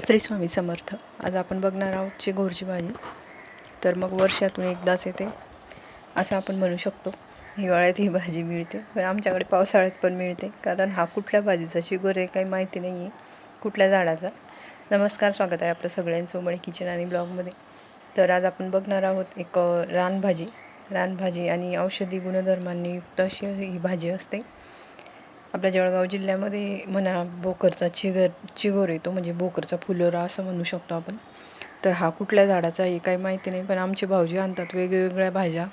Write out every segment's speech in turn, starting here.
श्री स्वामी समर्थ. आज आपण बघणार आहोत चिगोरची भाजी. तर मग वर्षातून एकदाच येते. असं आपण म्हणू शकतो. हिवाळ्यात ही भाजी मिळते. पण आमच्याकडे पावसाळ्यात पण मिळते. कारण हा कुठल्या भाजीचा शिगोर आहे काही माहिती नाही आहे कुठल्या झाडाचा. नमस्कार स्वागत आहे आपलं सगळ्यांचं उमळी किचन आणि ब्लॉगमध्ये. तर आज आपण बघणार आहोत एक रानभाजी. रानभाजी आणि औषधी गुणधर्मांनी युक्त अशी ही भाजी असते. आपल्या जळगाव जिल्ह्यामध्ये म्हणा बोकरचा चिगर चिगोर येतो म्हणजे बोकरचा फुलोरा असं म्हणू शकतो आपण. तर हा कुठल्या झाडाचा आहे काही माहिती नाही पण आमचे भाऊजी आणतात वेगवेगळ्या भाज्या.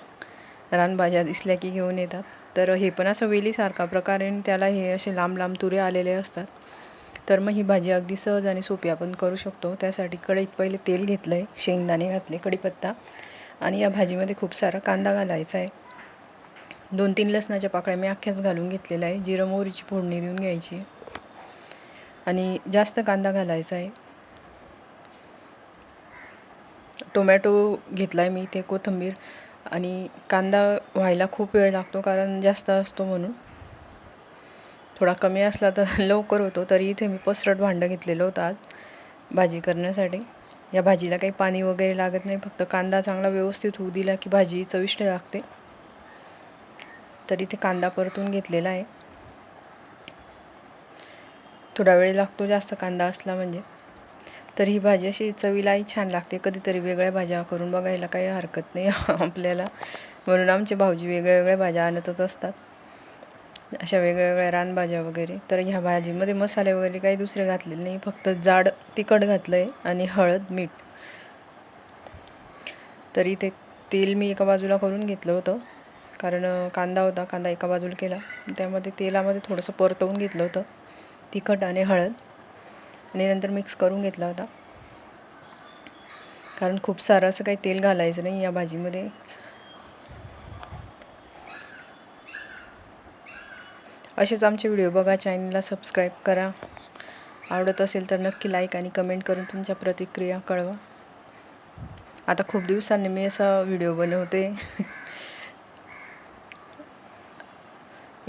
रानभाज्या दिसल्या की घेऊन येतात. तर हे पण असं वेलीसारखा प्रकारे आणि त्याला हे असे लांब लांब तुरे आलेले असतात. तर मग ही भाजी अगदी सहज आणि सोपी आपण करू शकतो. त्यासाठी कढईत पहिले तेल घेतलं आहे शेंगदाणे घातले कढीपत्ता. आणि या भाजीमध्ये खूप सारा कांदा घालायचा आहे. दोन तीन लसणाच्या पाकळ्या मी अख्ख्याच घालून घेतलेल्या आहे. जिरं मोहरीची फोडणी देऊन घ्यायची. आणि जास्त कांदा घालायचा आहे. टोमॅटो घेतला आहे मी ते कोथिंबीर. आणि कांदा व्हायला खूप वेळ लागतो कारण जास्त असतो म्हणून. थोडा कमी असला तर लवकर होतो. तरी इथे मी पसरट भांडं घेतलेलं होतं आज भाजी करण्यासाठी. या भाजीला काही पाणी वगैरे लागत नाही. फक्त कांदा चांगला व्यवस्थित होऊ दिला की भाजी चविष्ट लागते. तर इथे कांदा परतून घेतलेला आहे. थोडा वेळ लागतो जास्त कांदा असला म्हणजे. तर ही भाजी अशी चवीलाही छान लागते. कधीतरी वेगळ्या भाज्या करून बघायला काही हरकत नाही आपल्याला. म्हणून आमचे भाऊजी वेगळ्या वेगळ्या भाज्या आणतच असतात. अशा वेगवेगळ्या रानभाज्या वगैरे. तर ह्या भाजीमध्ये मसाले वगैरे काही दुसरे घातलेले नाही. फक्त जाड तिखट घातलं आहे आणि हळद मीठ. तर इथे तेल मी एका बाजूला करून घेतलं होतं. कारण कांदा होता कांदा एका बाजूला केला. त्यामध्ये तेलामध्ये थोडंसं परतवून घेतलं होतं तिखट आणि हळद. आणि नंतर मिक्स करून घेतला होता. कारण खूप सारं असं काही तेल घालायचं नाही या भाजीमध्ये. असेच आमचे व्हिडिओ बघा चॅनलला सबस्क्राईब करा. आवडत असेल तर नक्की लाईक आणि कमेंट करून तुमच्या प्रतिक्रिया कळवा. आता खूप दिवसांनी मी असा व्हिडिओ बनवते.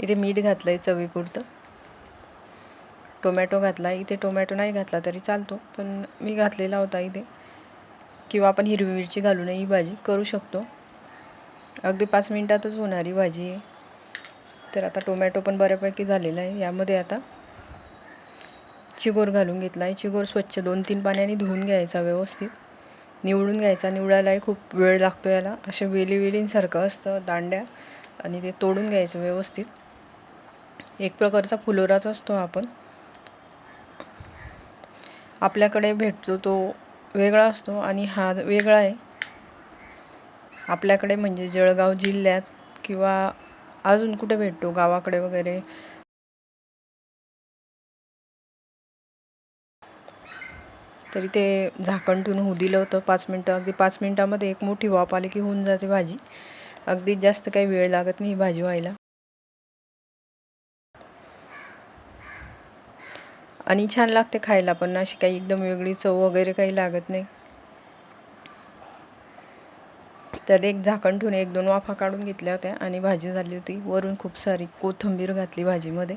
इथे मीठ घातलं आहे चवीपुरतं. टोमॅटो घातला इथे टोमॅटो नाही घातला तरी चालतो पण मी घातलेला होता इथे. किंवा आपण हिरवी मिरची घालूनही ही भाजी करू शकतो. अगदी पाच मिनटातच होणारी भाजी आहे. तर आता टोमॅटो पण बऱ्यापैकी झालेला आहे. यामध्ये आता चिगोर घालून घेतला आहे. चिगोर स्वच्छ दोन तीन पाण्याने धुवून घ्यायचा व्यवस्थित. निवडून घ्यायचा. निवडायलाही खूप वेळ लागतो याला. असे वेली वेलींसारखं असतं दांड्या आणि ते तोडून घ्यायचं व्यवस्थित. एक प्रकारचा फुलोराच असतो आपण. आपल्याकडे भेटतो तो वेगळा असतो आणि हा वेगळा आहे. आपल्याकडे म्हणजे जळगाव जिल्ह्यात किंवा अजून कुठे भेटतो गावाकडे वगैरे? तरी ते झाकण होऊ दिलं होतं पाच मिनटं. अगदी पाच मिनटामध्ये एक मोठी वाफ आली की होऊन जाते भाजी. अगदी जास्त काही वेळ लागत नाही भाजी व्हायला. आणि छान लागते खायला पण. अशी काही एकदम वेगळी चव वगैरे काही लागत नाही. तर एक झाकण ठेवून एक दोन वाफा काढून घेतल्या होत्या आणि भाजी झाली होती. वरून खूप सारी कोथिंबीर घातली भाजीमध्ये.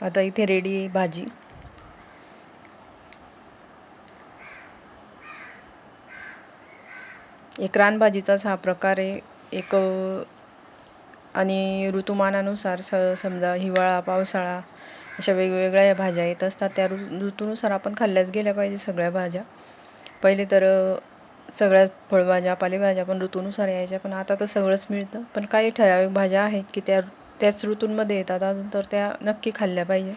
आता इथे रेडी आहे भाजी. एक रानभाजीचाच हा प्रकार आहे. एक आणि ऋतुमानानुसार स समजा हिवाळा पावसाळा अशा वेगवेगळ्या या भाज्या येत असतात. त्या ऋ ऋतूनुसार आपण खाल्ल्याच गेल्या पाहिजे सगळ्या भाज्या. पहिले तर अ, सगळ्या फळभाज्या पालेभाज्या पण ऋतूनुसार यायच्या पण आता तर सगळंच मिळतं. पण काही ठराविक भाज्या आहेत की त्या त्याच ऋतूंमध्ये येतात अजून तर त्या नक्की खाल्ल्या पाहिजे.